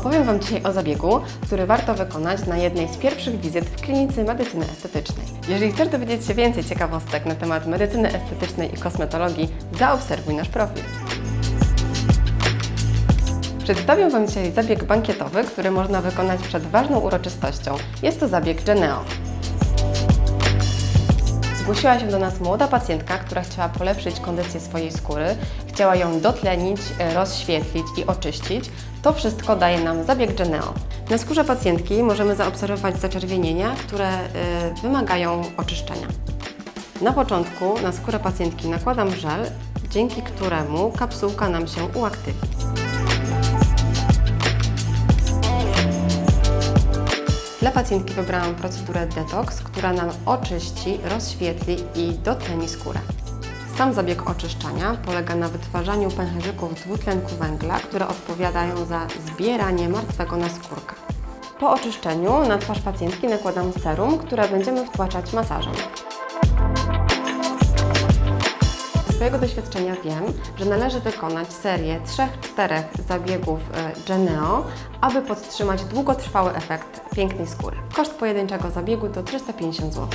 Opowiem Wam dzisiaj o zabiegu, który warto wykonać na jednej z pierwszych wizyt w klinice medycyny estetycznej. Jeżeli chcesz dowiedzieć się więcej ciekawostek na temat medycyny estetycznej i kosmetologii, zaobserwuj nasz profil. Przedstawię Wam dzisiaj zabieg bankietowy, który można wykonać przed ważną uroczystością. Jest to zabieg Geneo. Zgłosiła się do nas młoda pacjentka, która chciała polepszyć kondycję swojej skóry, chciała ją dotlenić, e, rozświetlić i oczyścić. To wszystko daje nam zabieg Geneo. Na skórze pacjentki możemy zaobserwować zaczerwienienia, które e, wymagają oczyszczenia. Na początku na skórę pacjentki nakładam żel, dzięki któremu kapsułka nam się uaktywni. Dla pacjentki wybrałam procedurę detox, która nam oczyści, rozświetli i dotleni skórę. Sam zabieg oczyszczania polega na wytwarzaniu pęcherzyków dwutlenku węgla, które odpowiadają za zbieranie martwego naskórka. Po oczyszczeniu na twarz pacjentki nakładam serum, które będziemy wtłaczać masażem. Swojego doświadczenia wiem, że należy wykonać serię 3-4 zabiegów e, Geneo, aby podtrzymać długotrwały efekt pięknej skóry. Koszt pojedynczego zabiegu to 350 zł.